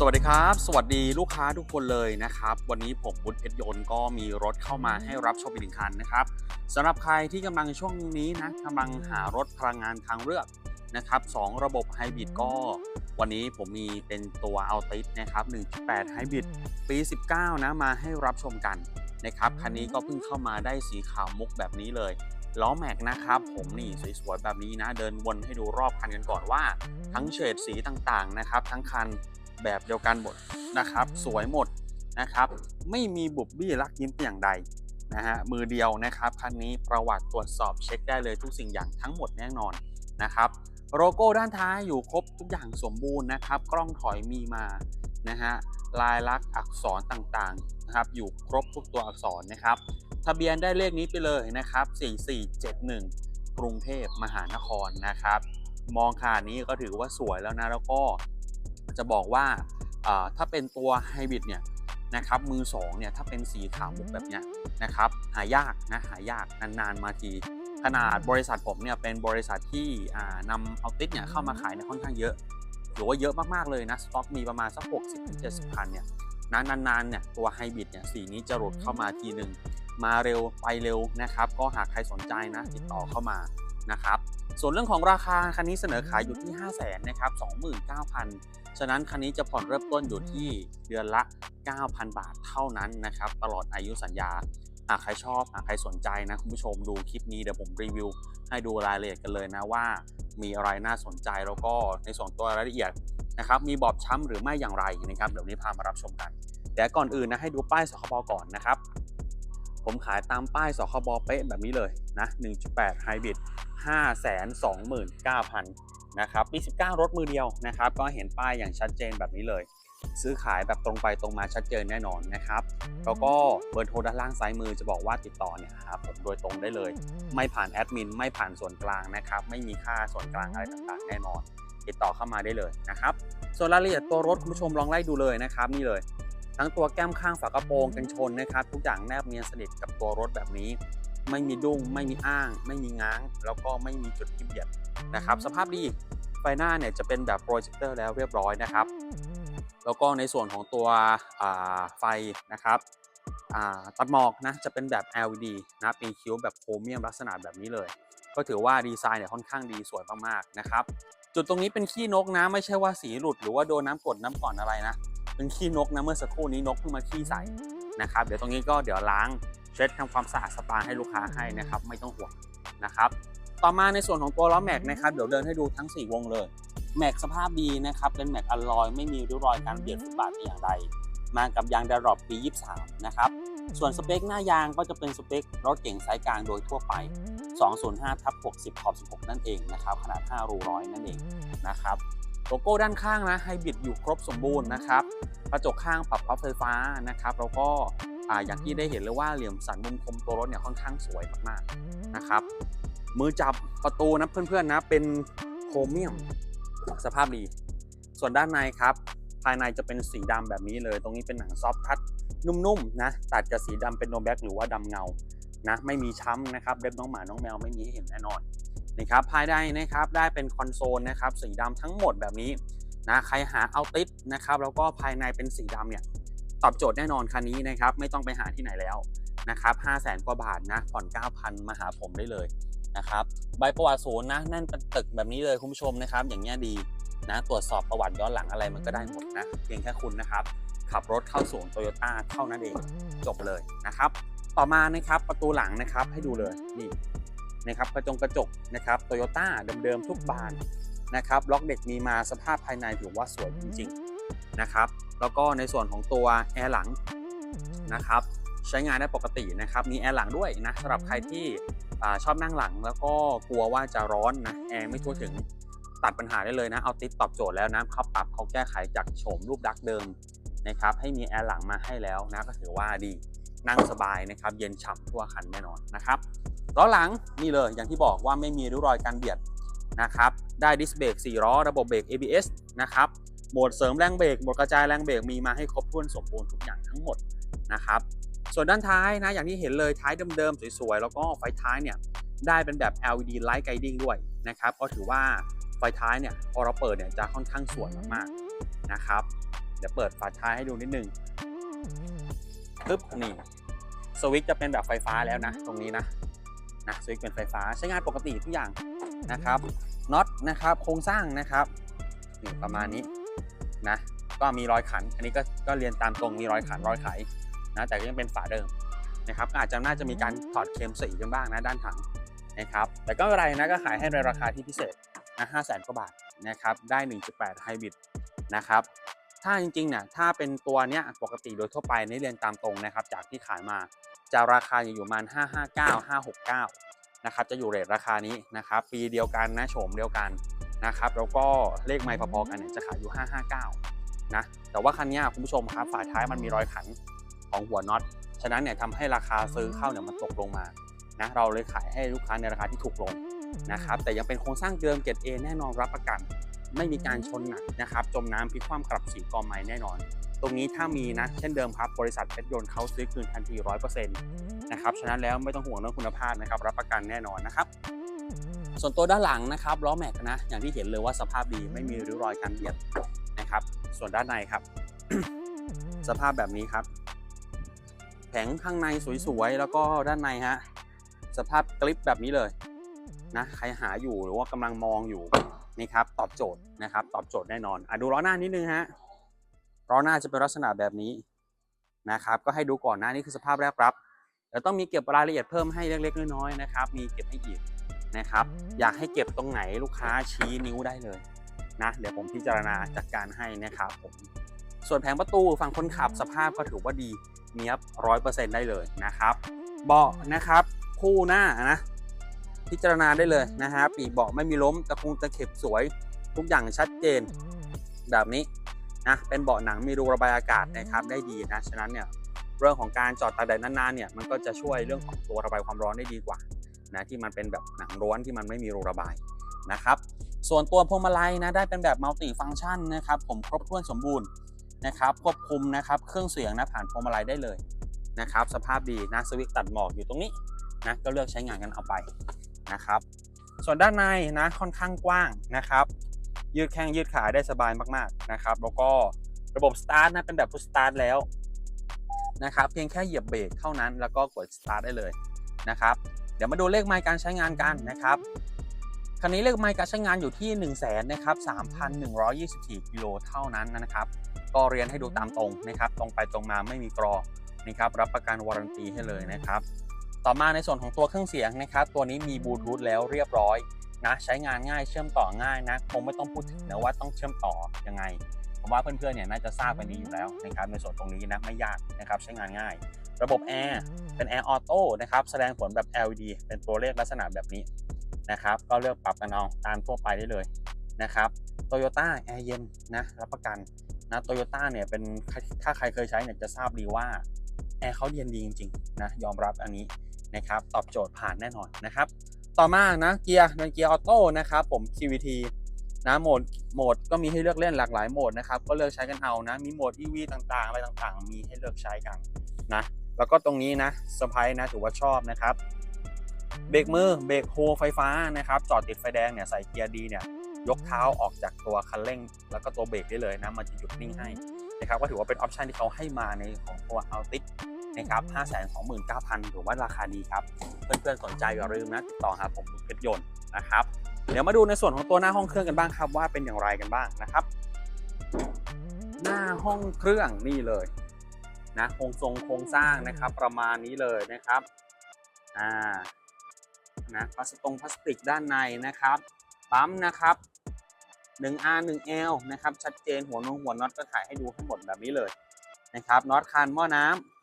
สวัสดีครับ สวัสดีลูกค้าทุกคนเลยนะครับ วันนี้ผมบุญเพชรยนต์ก็มีรถเข้ามาให้รับชมอีกหนึ่งคันนะครับสำหรับใครที่กำลังช่วงนี้นะกำลังหารถพลังงานทางเลือกนะครับสองระบบไฮบริดก็ วันนี้ผมมีเป็นตัวอัลติสนะครับ 1.8ไฮบริดปี 19 นะมาให้รับชมกันนะครับคันนี้ก็เพิ่งเข้ามาได้สีขาวมุกแบบนี้เลยล้อแม็กนะครับผมนี่สวยๆแบบนี้นะ เดินวนให้ดูรอบคันกันก่อนว่า ทั้งเฉดสีต่างๆนะครับ ทั้งคัน แบบเดียวกันหมดนะครับ สวยหมดนะครับ ไม่มีบุบบี้ลักยิ้มอย่างใดนะฮะมือเดียวนะครับคันนี้ประวัติตรวจสอบเช็คได้เลยทุกสิ่งอย่างทั้งหมดแน่นอนนะครับโลโก้ด้านท้ายอยู่ครบทุกอย่างสมบูรณ์นะครับ กล้องถอยมีมานะฮะลายลักษณ์อักษรต่างๆนะครับ อยู่ครบทุกตัวอักษรนะครับ ทะเบียนได้เลขนี้ไปเลยนะครับ 4471 กรุงเทพมหานครนะครับ มองขนานี้ก็ถือว่าสวยแล้วนะแล้วก็ จะบอกว่าถ้าเป็นตัวไฮบริดเนี่ยนะครับมือสองเนี่ยถ้าเป็นสีขาวมุกแบบเนี้ยนะครับหายากนะหายากนานๆมาทีขนาดบริษัทผมเนี่ยเป็นบริษัทที่นำเอาติสเนี่ยเข้ามาขายเนี่ยค่อนข้างเยอะหรือว่าเยอะมากๆเลยนะสต็อกมีประมาณสัก 60-70พันเนี่ยนานๆเนี่ยตัวไฮบริดเนี่ยสีนี้จะหลุดเข้ามาทีหนึ่งมาเร็วไปเร็วนะครับ ก็หากใครสนใจนะติดต่อเข้ามา นะครับ ส่วนเรื่องของราคาคันนี้เสนอขายอยู่ที่ 5 0 0 0 0นนะครับ29,000 ฉะนั้นคันนี้จะผ่อนเริ่มต้นอยู่ที่เดือนละ 9,000 บาทเท่านั้นนะครับ ตลอดอายุสัญญาหากใครชอบหากใครสนใจนะคุณผู้ชมดูคลิปนี้เดี๋ยวผมรีวิว ให้ดูรายละเอียดกันเลยนะว่า มีอะไรน่าสนใจแล้วก็ในส่วนตัวรายละเอียดนะครับมีบอบช้ำหรือไม่อย่างไรนะครับเดี๋ยวนี้พามารับชมกัน แต่ก่อนอื่นนะให้ดูป้ายสคบก่อนนะครับ ผมขายตามป้ายสคบเป๊ะแบบนี้เลยนะ1.8ไฮบริด529,000นะครับปี 19 รถมือเดียวนะครับ ก็เห็นป้ายอย่างชัดเจนแบบนี้เลย ซื้อขายแบบตรงไปตรงมาชัดเจนแน่นอนนะครับ แล้วก็เบอร์โทรด้านล่างซ้ายมือจะบอกว่าติดต่อเนี่ยครับผมโดยตรงได้เลย ไม่ผ่านแอดมินไม่ผ่านส่วนกลางนะครับ ไม่มีค่าส่วนกลางอะไรต่างๆ แน่นอน ติดต่อเข้ามาได้เลยนะครับ ส่วนรายละเอียดตัวรถคุณผู้ชมลองไล่ดูเลยนะครับนี่เลย ทั้งตัวแก้มข้างฝากระโปรงกันชนนะครับ ทุกอย่างแนบเนียนสนิทกับตัวรถแบบนี้ ไม่มีดุ้ง ไม่มีอ้าง ไม่มีง้าง แล้วก็ไม่มีจุดที่เบียดนะครับ สภาพดีไฟหน้าเนี่ยจะเป็นแบบโปรเจคเตอร์แล้วเรียบร้อยนะครับ แล้วก็ในส่วนของตัวอ่าไฟนะครับอ่าตัดหมอกนะจะเป็นแบบ LED นะเป็นคิ้วแบบโครเมียมลักษณะแบบนี้เลย ก็ถือว่าดีไซน์เนี่ยค่อนข้างดีสวยมากๆนะครับ จุดตรงนี้เป็นขี้นกนะ ไม่ใช่ว่าสีหลุดหรือว่าโดนน้ำกรดน้ำก่อนอะไรนะ เป็นขี้นกนะเมื่อสักครู่นี้นกเพิ่งมาขี้ใส่นะครับ เดี๋ยวตรงนี้ก็เดี๋ยวล้างเช็ดทำความสะอาดสปาให้ลูกค้าให้นะครับ ไม่ต้องห่วงนะครับ ต่อมาในส่วนของตัวล้อแม็กนะครับเดี๋ยวเดินให้ดูทั้ง 4 วงเลยแม็กสภาพดีนะครับเป็นแม็กอลลอยไม่มีริ้วรอยการเบียดฟุตบาทอย่างใดมากับยางดารอปปี 23 นะครับ ส่วนสเปคหน้ายางก็จะเป็นสเปครถเก่งไซส์กลางโดยทั่วไป 205ทับ60 ขอบ 16 นั่นเองนะครับ ขนาด 5 รูร้อยนั่นเองนะครับ โลโก้ด้านข้างนะไฮบริดอยู่ครบสมบูรณ์นะครับกระจกข้างปรับพับไฟฟ้านะครับแล้วก็ออย่างที่ได้เห็นเลยว่าเหลี่ยมสันมุมคมตัวรถเนี่ยค่อนข้างสวยมากๆนะครับ มือจับประตูนะเพื่อนๆนะเป็นโครเมียมสภาพดี ส่วนด้านในครับ ภายในจะเป็นสีดำแบบนี้เลย ตรงนี้เป็นหนังซอฟทัชนุ่มๆนะตัดกับสีดำเป็นโนแบ็กหรือว่าดำเงานะไม่มีช้ำนะครับเล็บน้องหมาน้องแมวไม่มีเห็นแน่นอน นะครับภายในนะครับได้เป็นคอนโซลนะครับสีดำทั้งหมดแบบนี้นะใครหาเอาติดนะครับแล้วก็ภายในเป็นสีดำเนี่ยตอบโจทย์แน่นอนคันนี้นะครับไม่ต้องไปหาที่ไหนแล้วนะครับ5 0 0แสนกว่าบาทนะผ่อน 9,000 มาหาผมได้เลยนะครับใบประวัติศูนย์นะแน่นเป็นตึกแบบนี้เลยคุณผู้ชมนะครับ อย่างเงี้ยดีนะตรวจสอบประวัติย้อนหลังอะไรมันก็ได้หมดนะเพียงแค่คุณนะครับ ขับรถเข้าศูนย์โตโยต้าเท่านั้นเองจบเลยนะครับ ต่อมานะครับประตูหลังนะครับให้ดูเลยนี่ นะครับกระจงกระจกนะครับโตโยต้าเดิมๆทุกบานนะครับล็อกเด็กมีมาสภาพภายในถือว่าสวยจริงๆนะครับแล้วก็ในส่วนของตัวแอร์หลังนะครับใช้งานได้ปกตินะครับมีแอร์หลังด้วยนะสำหรับใครที่อ่าชอบนั่งหลัง แล้วก็กลัวว่าจะร้อนนะแอร์ไม่ทั่วถึงตัดปัญหาได้เลยนะเอาติดตอบโจทย์แล้วนะเขาปรับเขาแก้ไขจากโฉมรูปดักเดิมนะครับให้มีแอร์หลังมาให้แล้วนะก็ถือว่าดีนั่งสบายนะครับเย็นฉ่ำทั่วคันแน่นอนนะครับ ล้อหลังนี่เลยอย่างที่บอกว่าไม่มีริ้วรอยการเบียดนะครับ ได้ดิสเบรก4ล้อระบบเบรก ABS นะครับโหมดเสริมแรงเบรกโหมดกระจายแรงเบรกมีมาให้ครบถ้วนสมบูรณ์ทุกอย่างทั้งหมดนะครับ ส่วนด้านท้ายนะอย่างที่เห็นเลยท้ายเดิมๆสวยๆ แล้วก็ไฟท้ายเนี่ยได้เป็นแบบ LED Light Guiding ด้วยนะครับ ก็ถือว่าไฟท้ายเนี่ยพอเราเปิดเนี่ยจะค่อนข้างสวยมากๆนะครับ เดี๋ยวเปิดฝาท้ายให้ดูนิดนึงปึ๊บนี่สวิตช์จะเป็นแบบไฟฟ้าแล้วนะ ตรงนี้นะ นะสวิตช์เป็นไฟฟ้าใช้งานปกติทุกอย่างนะครับน็อตนะครับโครงสร้างนะครับนี่ประมาณนี้นะก็มีรอยขัน อันนี้ก็ก็เรียนตามตรงมีรอยขันรอยไขนะแต่ก็ยังเป็นฝาเดิมนะครับอาจจะน่าจะมีการถอดเคลมสีกันบ้างนะด้านถังนะครับแต่ก็ไม่ไรนะก็ขายให้ในราคาที่พิเศษนะห้าแสนกว่าบาทนะครับได้ 1.8ไฮบริดนะครับถ้าจริงๆเนี่ยถ้าเป็นตัวเนี้ยปกติโดยทั่วไปในเรียนตามตรงนะครับจากที่ขายมา จะราคาอยู่ประมาณ 559 569 นะครับ จะอยู่เรทราคานี้นะครับ ปีเดียวกันนะโฉมเดียวกันนะครับ แล้วก็เลขไมล์พอๆกันเนี่ยจะขายอยู่ 559 นะ แต่ว่าคันนี้คุณผู้ชมครับฝาท้ายมันมีรอยขันของหัวน็อต ฉะนั้นเนี่ยทำให้ราคาซื้อเข้าเนี่ยมันตกลงมา นะ เราเลยขายให้ลูกค้าในราคาที่ถูกลงนะครับ แต่ยังเป็นโครงสร้างเดิมเกรด A แน่นอนรับประกัน ไม่มีการชนหนักนะครับ จมน้ำพลิกคว่ำกลับสีกอไม้แน่นอน ตรงนี้ถ้ามีนะเช่นเดิมครับบริษัทเพชรยนต์เขาซื้อคืนทันที100%นะครับฉะนั้นแล้วไม่ต้องห่วงเรื่องคุณภาพนะครับรับประกันแน่นอนนะครับส่วนตัวด้านหลังนะครับล้อแม็กนะอย่างที่เห็นเลยว่าสภาพดีไม่มีริ้วรอยการเบียดนะครับ ส่วนด้านในครับ สภาพแบบนี้ครับ แผงข้างในสวยๆแล้วก็ด้านในฮะสภาพกลิปแบบนี้เลยนะใครหาอยู่หรือว่ากำลังมองอยู่นี่ครับตอบโจทย์นะครับ ตอบโจทย์แน่นอนอะดูล้อหน้านิดนึงฮะ ล้อหน้าจะเป็นลักษณะแบบนี้นะครับก็ให้ดูก่อนหน้านี่คือสภาพแรกรับเดี๋ยวต้องมีเก็บรายละเอียดเพิ่มให้เล็กๆน้อยๆนะครับ มีเก็บให้อีกนะครับ อยากให้เก็บตรงไหนลูกค้าชี้นิ้วได้เลยนะเดี๋ยวผมพิจารณาจัดการให้นะครับผมส่วนแผงประตูฝั่งคนขับสภาพก็ถือว่าดีเนียบร้อยเปอร์เซ็นต์ได้เลยนะครับ เบาะนะครับ คู่หน้านะพิจารณาได้เลยนะฮะปีกเบาะไม่มีล้มตะคุงตะเข็บสวย ทุกอย่างชัดเจนแบบนี้ นะเป็นเบาะหนังมีรูระบายอากาศนะครับได้ดีนะฉะนั้นเนี่ยเรื่องของการจอดตากแดดนานๆเนี่ยมันก็จะช่วยเรื่องของตัวระบายความร้อนได้ดีกว่านะที่มันเป็นแบบหนังร้วนที่มันไม่มีรูระบายนะครับส่วนตัวพวงมาลัยนะได้เป็นแบบมัลติฟังก์ชันนะครับผมครบถ้วนสมบูรณ์นะครับควบคุมนะครับเครื่องเสียงนะผ่านพวงมาลัยได้เลยนะครับสภาพดีนะสวิตช์ตัดหมอกอยู่ตรงนี้นะก็เลือกใช้งานกันเอาไปนะครับส่วนด้านในนะค่อนข้างกว้างนะครับ ยืดแข้งยืดขาได้สบายมากๆนะครับ แล้วก็ระบบสตาร์ทนะเป็นแบบพุชสตาร์ทแล้วนะครับเพียงแค่เหยียบเบรกเท่านั้นแล้วก็กดสตาร์ทได้เลยนะครับเดี๋ยวมาดูเลขไมล์การใช้งานกันนะครับคันนี้เลขไมล์การใช้งานอยู่ที่ 1 0 0 0 0แสนนะครับ3,124กิโลเท่านั้นนะครับ ก็เรียนให้ดูตามตรงนะครับ ตรงไปตรงมาไม่มีกรอนะครับรับประกันวารันตีให้เลยนะครับ ต่อมาในส่วนของตัวเครื่องเสียงนะครับ ตัวนี้มีบลูทูธแล้วเรียบร้อย นะใช้งานง่ายเชื่อมต่อง่ายนะคงไม่ต้องพูดถึงนะว่าต้องเชื่อมต่อยังไงผมว่าเพื่อนๆเนี่ยน่าจะทราบกันดีอยู่แล้วนะครับในส่วนตรงนี้นะไม่ยากนะครับใช้งานง่าย ระบบแอร์เป็นแอร์ออโต้นะครับแสดงผลแบบ LED เป็นตัวเลขลักษณะแบบนี้นะครับก็เลือกปรับกันเอาตามทั่วไปได้เลยนะครับโตโยต้าแอร์เย็นนะรับประกันนะโตโยต้าเนี่ยเป็นถ้าใครเคยใช้เนี่ยจะทราบดีว่าแอร์เขาเย็นดีจริงๆนะยอมรับอันนี้นะครับตอบโจทย์ผ่านแน่นอนนะครับ ต่อมานะเกียร์เป็นเกียร์ออโต้นะครับผม CVT นะโหมดโหมดก็มีให้เลือกเล่นหลากหลายโหมดนะครับก็เลือกใช้กันเอานะ มีโหมด EV ต่างๆ อะไรต่างๆ มีให้เลือกใช้กันนะแล้วก็ตรงนี้นะสไปนะถือว่าชอบนะครับเบรกมือเบรกโฮไฟฟ้านะครับจอดติดไฟแดงเนี่ยใส่เกียร์ดีเนี่ยยกเท้าออกจากตัวคันเร่ง แล้วก็ตัวเบรกได้เลยนะมันจะหยุดนิ่งให้นะครับก็ถือว่าเป็นออปชันที่เขาให้มาในของตัว Altis นะครับ529,000ถือว่าราคาดีครับ เพื่อนๆสนใจอย่าลืมนะติดต่อหาผมเพชรยนต์นะครับ เดี๋ยวมาดูในส่วนของตัวหน้าห้องเครื่องกันบ้างครับ ว่าเป็นอย่างไรกันบ้างนะครับ หน้าห้องเครื่องนี่เลยนะโครงทรงโครงสร้างนะครับ ประมาณนี้เลยนะครับอ่านะพลาสตงพลาสติกด้านในนะครับปั๊มนะครับ 1R 1L นะครับ ชัดเจนหัวนงหัวน็อตก็ถ่ายให้ดูทั้งหมดแบบนี้เลยนะครับน็อตคานหม้อน้ำ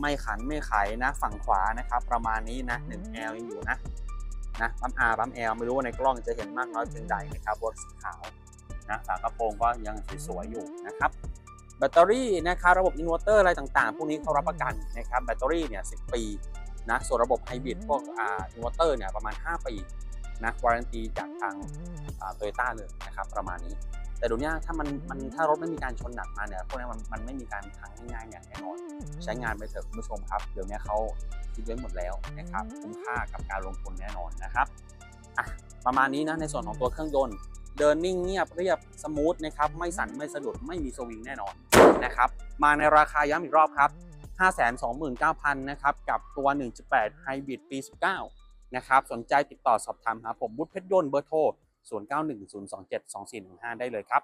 ไม่ขันไม่ไขนะฝั่งขวานะครับ ประมาณนี้นะ 1L ยังอยู่นะนะปั๊ม R ปั๊ม L ไม่รู้ว่าในกล้องจะเห็นมากน้อยเพียงใดนะครับบนสีขาวนะฝากระโปรงก็ยังสวยๆอยู่นะครับแบตเตอรี่นะครับระบบอินเวอร์เตอร์อะไรต่างๆ พวกนี้เขารับประกันนะครับแบตเตอรี่เนี่ย10ปีนะส่วนระบบไฮบริดพวกอ่าอินเวอร์เตอร์เนี่ยประมาณ 5 ปีนะวารันตีจากทางโตโยต้าเลยนะครับประมาณนี้ แต่เดี๋ยวนี้ถ้ามันมันถ้ารถไม่มีการชนหนักมาเนี่ยพวกนี้มันมันไม่มีการพังง่ายๆอย่างแน่นอนใช้งานไปเถอะคุณผู้ชมครับ เดี๋ยวนี้เขาคิดไว้หมดแล้วนะครับคุ้มค่ากับการลงทุนแน่นอนนะครับอะประมาณนี้นะในส่วนของตัวเครื่องยนต์เดินนิ่งเงียบเรียบสมูทนะครับไม่สั่นไม่สะดุดไม่มีสวิงแน่นอนนะครับมาในราคาย้ำอีกรอบครับ 529,000นะครับกับตัว 1.8 Hybrid ปี 19นะครับสนใจติดต่อสอบถามหาผมบุตรเพชรยนต์เบอร์โทร 0 9 1 0 2 7 2 4 1 5 ได้เลยครับ